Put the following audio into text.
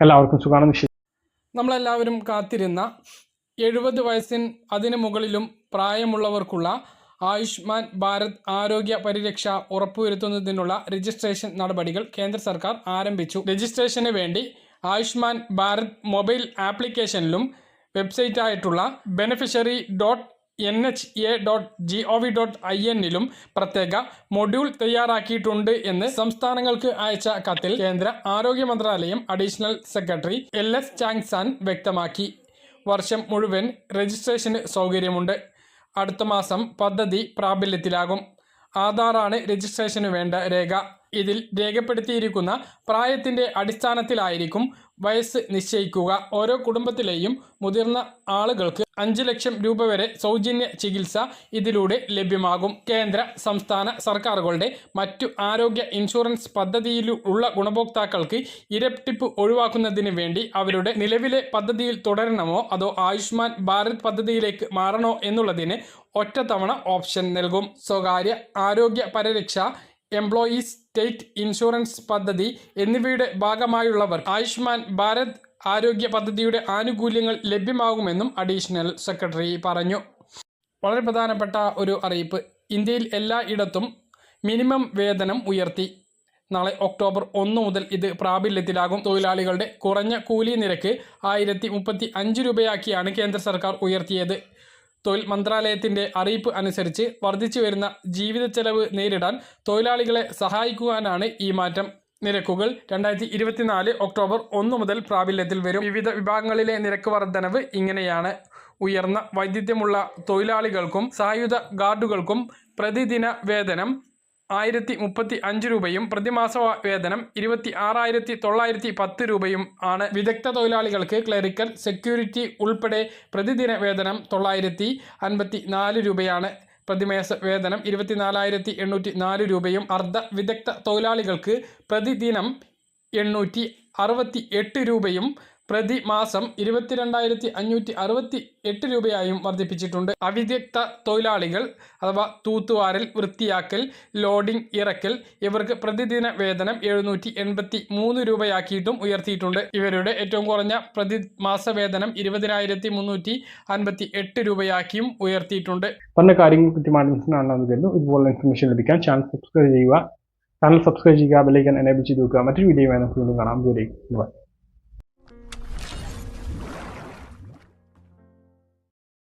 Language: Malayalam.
എല്ലാവർക്കും സുഖാണെന്ന് വിശ്വസിക്കും നമ്മളെല്ലാവരും കാത്തിരുന്ന എഴുപത് വയസ്സിന് അതിന് മുകളിലും പ്രായമുള്ളവർക്കുള്ള ആയുഷ്മാൻ ഭാരത് ആരോഗ്യ പരിരക്ഷ ഉറപ്പുവരുത്തുന്നതിനുള്ള രജിസ്ട്രേഷൻ നടപടികൾ കേന്ദ്ര സർക്കാർ ആരംഭിച്ചു. രജിസ്ട്രേഷന് വേണ്ടി ആയുഷ്മാൻ ഭാരത് മൊബൈൽ ആപ്ലിക്കേഷനിലും വെബ്സൈറ്റായിട്ടുള്ള beneficiary dot N H A dot G O V dot I എന്നിലും പ്രത്യേക മൊഡ്യൂൾ തയ്യാറാക്കിയിട്ടുണ്ട് എന്ന് സംസ്ഥാനങ്ങൾക്ക് അയച്ച കത്തിൽ കേന്ദ്ര ആരോഗ്യ മന്ത്രാലയം additional secretary L S Changsan വ്യക്തമാക്കി. വർഷം മുഴുവൻ രജിസ്ട്രേഷന് സൗകര്യമുണ്ട്. അടുത്ത മാസം പദ്ധതി പ്രാബല്യത്തിലാകും. ആധാറാണ് രജിസ്ട്രേഷന് വേണ്ട രേഖ. ഇതിൽ രേഖപ്പെടുത്തിയിരിക്കുന്ന പ്രായത്തിന്റെ അടിസ്ഥാനത്തിലായിരിക്കും വയസ്സ് നിശ്ചയിക്കുക. ഓരോ കുടുംബത്തിലെയും മുതിർന്ന ആളുകൾക്ക് അഞ്ച് ലക്ഷം രൂപ വരെ സൗജന്യ ചികിത്സ ഇതിലൂടെ ലഭ്യമാകും. കേന്ദ്ര സംസ്ഥാന സർക്കാരുകളുടെ മറ്റു ആരോഗ്യ ഇൻഷുറൻസ് പദ്ധതിയിലുള്ള ഗുണഭോക്താക്കൾക്ക് ഇരട്ടിപ്പ് ഒഴിവാക്കുന്നതിന് വേണ്ടി അവരുടെ നിലവിലെ പദ്ധതിയിൽ തുടരണമോ അതോ ആയുഷ്മാൻ ഭാരത് പദ്ധതിയിലേക്ക് മാറണോ എന്നുള്ളതിന് ഒറ്റത്തവണ ഓപ്ഷൻ നൽകും. സ്വകാര്യ ആരോഗ്യ പരിരക്ഷ എംപ്ലോയീസ് സ്റ്റേറ്റ് ഇൻഷുറൻസ് പദ്ധതി എന്നിവയുടെ ഭാഗമായുള്ളവർ ആയുഷ്മാൻ ഭാരത് ആരോഗ്യ പദ്ധതിയുടെ ആനുകൂല്യങ്ങൾ ലഭ്യമാകുമെന്നും അഡീഷണൽ സെക്രട്ടറി പറഞ്ഞു. വളരെ പ്രധാനപ്പെട്ട ഒരു അറിയിപ്പ്. ഇന്ത്യയിൽ എല്ലായിടത്തും മിനിമം വേതനം ഉയർത്തി. നാളെ ഒക്ടോബർ ഒന്ന് മുതൽ ഇത് പ്രാബല്യത്തിലാകും. തൊഴിലാളികളുടെ കുറഞ്ഞ കൂലി നിരക്ക് ആയിരത്തി മുപ്പത്തി അഞ്ച് രൂപയാക്കിയാണ് കേന്ദ്ര സർക്കാർ ഉയർത്തിയത്. തൊഴിൽ മന്ത്രാലയത്തിന്റെ അറിയിപ്പ് അനുസരിച്ച് വർദ്ധിച്ചു വരുന്ന ജീവിത ചെലവ് നേരിടാൻ തൊഴിലാളികളെ സഹായിക്കുവാനാണ് ഈ മാറ്റം. നിരക്കുകൾ രണ്ടായിരത്തി ഇരുപത്തിനാല് ഒക്ടോബർ ഒന്ന് മുതൽ പ്രാബല്യത്തിൽ വരും. വിവിധ വിഭാഗങ്ങളിലെ നിരക്ക് വർധനവ് ഇങ്ങനെയാണ്. ഉയർന്ന വൈദ്യുത്യമുള്ള തൊഴിലാളികൾക്കും സായുധ ഗാർഡുകൾക്കും പ്രതിദിന വേതനം ആയിരത്തി മുപ്പത്തി അഞ്ച് രൂപയും പ്രതിമാസ വേതനം ഇരുപത്തി ആറായിരത്തി തൊള്ളായിരത്തി പത്ത് രൂപയും ആണ് വിദഗ്ധ തൊഴിലാളികൾക്ക് ക്ലറിക്കൽ സെക്യൂരിറ്റി ഉൾപ്പെടെ പ്രതിദിന വേതനം തൊള്ളായിരത്തി അൻപത്തി നാല് രൂപയാണ്. പ്രതിമാസ വേതനം ഇരുപത്തിനാലായിരത്തി എണ്ണൂറ്റി നാല് രൂപയും അർദ്ധ വിദഗ്ധ തൊഴിലാളികൾക്ക് പ്രതിദിനം എണ്ണൂറ്റി അറുപത്തി എട്ട് രൂപയും പ്രതിമാസം ഇരുപത്തിരണ്ടായിരത്തി അഞ്ഞൂറ്റി അറുപത്തി എട്ട് രൂപയായും വർദ്ധിപ്പിച്ചിട്ടുണ്ട്. അവിദഗ്ധ തൊഴിലാളികൾ അഥവാ തൂത്തുവാരൽ വൃത്തിയാക്കൽ ലോഡിംഗ് ഇറക്കൽ ഇവർക്ക് പ്രതിദിന വേതനം എഴുന്നൂറ്റി എൺപത്തി മൂന്ന് രൂപയാക്കിയിട്ടും ഉയർത്തിയിട്ടുണ്ട്. ഇവരുടെ ഏറ്റവും കുറഞ്ഞ പ്രതിമാസ വേതനം ഇരുപതിനായിരത്തി മുന്നൂറ്റി അൻപത്തി എട്ട് രൂപയാക്കിയും ഉയർത്തിയിട്ടുണ്ട്. പറഞ്ഞ കാര്യങ്ങൾ കരുതുന്നു ഇതുപോലുള്ള ഇൻഫർമേഷൻ ലഭിക്കാൻ ചാനൽ സബ്സ്ക്രൈബ് ചെയ്യുക. ചാനൽ സബ്സ്ക്രൈബ് ചെയ്യുക ബെല്ലൈക്കൻ എനേബിൾ ചെയ്ത് വെക്കുക. മറ്റൊരു വീഡിയോ നമുക്ക് കാണാം. ദൂരേക്ക്